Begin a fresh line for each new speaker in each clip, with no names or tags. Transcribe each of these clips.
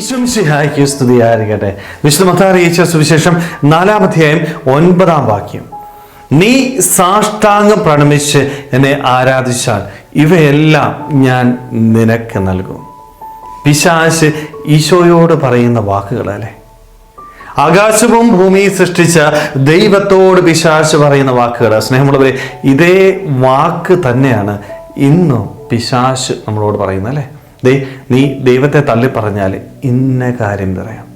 ഈശ്വംസിഹായ്ക്ക് സ്തുതിയായിരിക്കട്ടെ. വിശുദ്ധ മത്താറിയിച്ച സുവിശേഷം നാലാം നാലാമധ്യായം ഒൻപതാം വാക്യം. നീ സാഷ്ടാംഗം പ്രണമിച്ച് എന്നെ ആരാധിച്ചാൽ ഇവയെല്ലാം ഞാൻ നിനക്ക് നൽകും. പിശാശ് ഈശോയോട് പറയുന്ന വാക്കുകളല്ലേ? ആകാശവും ഭൂമിയും സൃഷ്ടിച്ച ദൈവത്തോട് പിശാശ് പറയുന്ന വാക്കുകൾ സ്നേഹമുള്ളവരെ ഇതേ വാക്ക് തന്നെയാണ് ഇന്നും പിശാശ് നമ്മളോട് പറയുന്നത് അല്ലേ? ദേ നീ ദൈവത്തെ തള്ളി പറഞ്ഞാൽ ഇന്ന കാര്യം പറയാം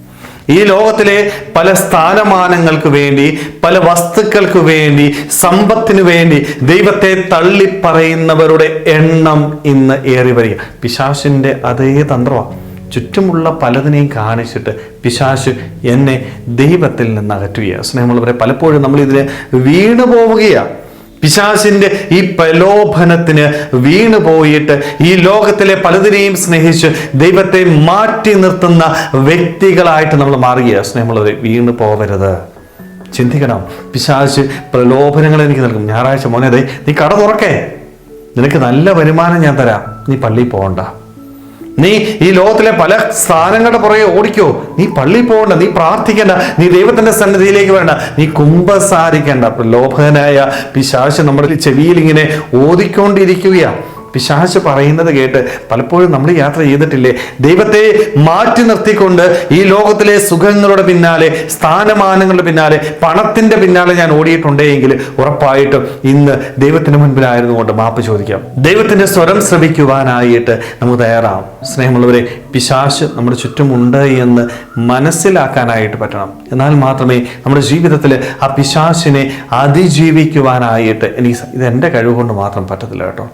ഈ ലോകത്തിലെ പല സ്ഥാനമാനങ്ങൾക്ക് വേണ്ടി പല വസ്തുക്കൾക്ക് വേണ്ടി സമ്പത്തിന് വേണ്ടി ദൈവത്തെ തള്ളി പറയുന്നവരുടെ എണ്ണം ഇന്ന് ഏറി വരിക. പിശാശിന്റെ അതേ തന്ത്രമാണ് ചുറ്റുമുള്ള പലതിനെയും കാണിച്ചിട്ട് പിശാശ് എന്നെ ദൈവത്തിൽ നിന്ന് അകറ്റുകയാണ്. സ്നേഹമുള്ളവരെ പലപ്പോഴും നമ്മൾ ഇതിന് പോവുകയാണ് പിശാസിന്റെ ഈ പ്രലോഭനത്തിന് വീണു പോയിട്ട് ഈ ലോകത്തിലെ പലതിനെയും സ്നേഹിച്ച് ദൈവത്തെ മാറ്റി നിർത്തുന്ന വ്യക്തികളായിട്ട് നമ്മൾ മാറുക സ്നേഹമുള്ളവരെ വീണു പോവരുത്. ചിന്തിക്കണം. പിശാശ് പ്രലോഭനങ്ങൾ എനിക്ക് നൽകും. ഞായറാഴ്ച മോനെ ദേ നീ കട തുറക്കേ. നിനക്ക് നല്ല വരുമാനം ഞാൻ തരാം. നീ പള്ളിയിൽ പോകണ്ട. നീ ഈ ലോകത്തിലെ പല സ്ഥാനങ്ങളുടെ പുറകെ ഓടിക്കോ. നീ പള്ളി പോകണ്ട നീ പ്രാർത്ഥിക്കേണ്ട നീ ദൈവത്തിന്റെ സന്നിധിയിലേക്ക് വേണ്ട നീ കുംഭസാരിക്കേണ്ട ലോഭകനായ പിശാശ് നമ്മുടെ ചെവിയിൽ ഇങ്ങനെ ഓതിക്കൊണ്ടിരിക്കുകയാണ്. പിശാശ് പറയുന്നത് കേട്ട് പലപ്പോഴും നമ്മൾ യാത്ര ചെയ്തിട്ടില്ലേ? ദൈവത്തെ മാറ്റി നിർത്തിക്കൊണ്ട് ഈ ലോകത്തിലെ സുഖങ്ങളുടെ പിന്നാലെ സ്ഥാനമാനങ്ങളുടെ പിന്നാലെ പണത്തിന്റെ പിന്നാലെ ഞാൻ ഓടിയിട്ടുണ്ടെങ്കിൽ ഉറപ്പായിട്ടും ഇന്ന് ദൈവത്തിന് മുൻപിലായിരുന്നു കൊണ്ട് മാപ്പ് ചോദിക്കാം. ദൈവത്തിന്റെ സ്വരം ശ്രമിക്കുവാനായിട്ട് നമുക്ക് തയ്യാറാവും സ്നേഹമുള്ളവരെ പിശാശ് നമ്മുടെ ചുറ്റുമുണ്ട് എന്ന് മനസ്സിലാക്കാനായിട്ട് പറ്റണം. എന്നാൽ മാത്രമേ നമ്മുടെ ജീവിതത്തിൽ ആ പിശാശിനെ അതിജീവിക്കുവാനായിട്ട് എനിക്ക് ഇത് എന്റെ കഴിവ് കൊണ്ട് മാത്രം പറ്റത്തില്ല കേട്ടോ.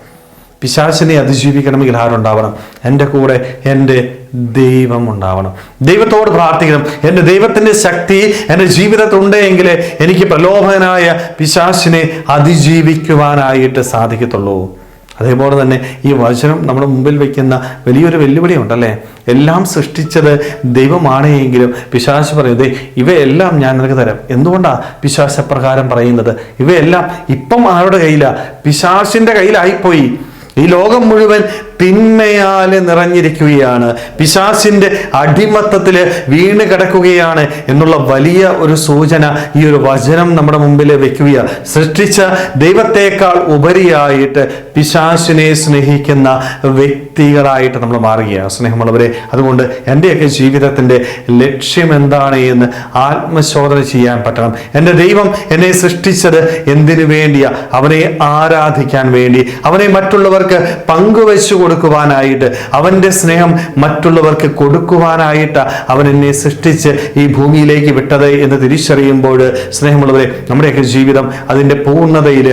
പിശാചിനെ അതിജീവിക്കണമെങ്കിൽ ആരുണ്ടാവണം? എന്റെ കൂടെ എന്റെ ദൈവം ഉണ്ടാവണം. ദൈവത്തോട് പ്രാർത്ഥിക്കണം. എന്റെ ദൈവത്തിന്റെ ശക്തി എന്റെ ജീവിതത്തിലുണ്ടെങ്കിൽ എനിക്ക് പ്രലോഭനായ പിശാചിനെ അതിജീവിക്കുവാനായിട്ട് സാധിക്കത്തുള്ളൂ. അതേപോലെ തന്നെ ഈ വചനം നമ്മുടെ മുമ്പിൽ വയ്ക്കുന്ന വലിയൊരു വെല്ലുവിളി ഉണ്ടല്ലേ എല്ലാം സൃഷ്ടിച്ചത് ദൈവമാണ് എങ്കിലും പിശാശ് പറയുന്നത് ഇവയെല്ലാം ഞാൻ നിനക്ക് തരാം. എന്തുകൊണ്ടാണ് പിശാശപ്രകാരം പറയുന്നത്? ഇവയെല്ലാം ഇപ്പം ആരുടെ കയ്യിലാണ് പിശാശിന്റെ കയ്യിലായിപ്പോയി. ഈ ലോകം മുഴുവൻ തിന്മയാൽ നിറഞ്ഞിരിക്കുകയാണ്. പിശാസിന്റെ അടിമത്തത്തിൽ വീണ് കിടക്കുകയാണ് എന്നുള്ള വലിയ ഒരു സൂചന ഈ ഒരു വചനം നമ്മുടെ മുമ്പിൽ വെക്കുക സൃഷ്ടിച്ച ദൈവത്തെക്കാൾ ഉപരിയായിട്ട് പിശാസിനെ സ്നേഹിക്കുന്ന വ്യക്തികളായിട്ട് നമ്മൾ മാറുകയാണ് സ്നേഹമുള്ളവരെ അതുകൊണ്ട് എന്റെയൊക്കെ ജീവിതത്തിന്റെ ലക്ഷ്യം എന്താണ് എന്ന് ആത്മശോധന ചെയ്യാൻ പറ്റണം. എന്റെ ദൈവം എന്നെ സൃഷ്ടിച്ചത് എന്തിനു വേണ്ടിയാ? അവനെ ആരാധിക്കാൻ വേണ്ടി. അവനെ മറ്റുള്ളവർക്ക് പങ്കുവെച്ചു കൊടുക്കുവാനായിട്ട് അവന്റെ സ്നേഹം മറ്റുള്ളവർക്ക് കൊടുക്കുവാനായിട്ട് അവൻ എന്നെ സൃഷ്ടിച്ച് ഈ ഭൂമിയിലേക്ക് വിട്ടത് എന്ന് തിരിച്ചറിയുമ്പോൾ സ്നേഹമുള്ളവരെ നമ്മുടെയൊക്കെ ജീവിതം അതിന്റെ പൂർണതയിൽ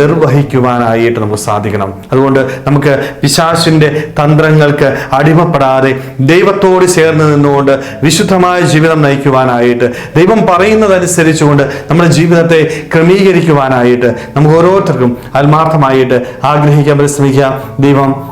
നിർവഹിക്കുവാനായിട്ട് നമുക്ക് സാധിക്കണം. അതുകൊണ്ട് നമുക്ക് പിശാശിന്റെ തന്ത്രങ്ങൾക്ക് അടിമപ്പെടാതെ ദൈവത്തോട് ചേർന്ന് നിന്നുകൊണ്ട് വിശുദ്ധമായ ജീവിതം നയിക്കുവാനായിട്ട് ദൈവം പറയുന്നതനുസരിച്ചുകൊണ്ട് നമ്മുടെ ജീവിതത്തെ ക്രമീകരിക്കുവാനായിട്ട് നമുക്ക് ഓരോരുത്തർക്കും ആത്മാർത്ഥമായിട്ട് ആഗ്രഹിക്കാൻ പരിശ്രമിക്കുക ദൈവം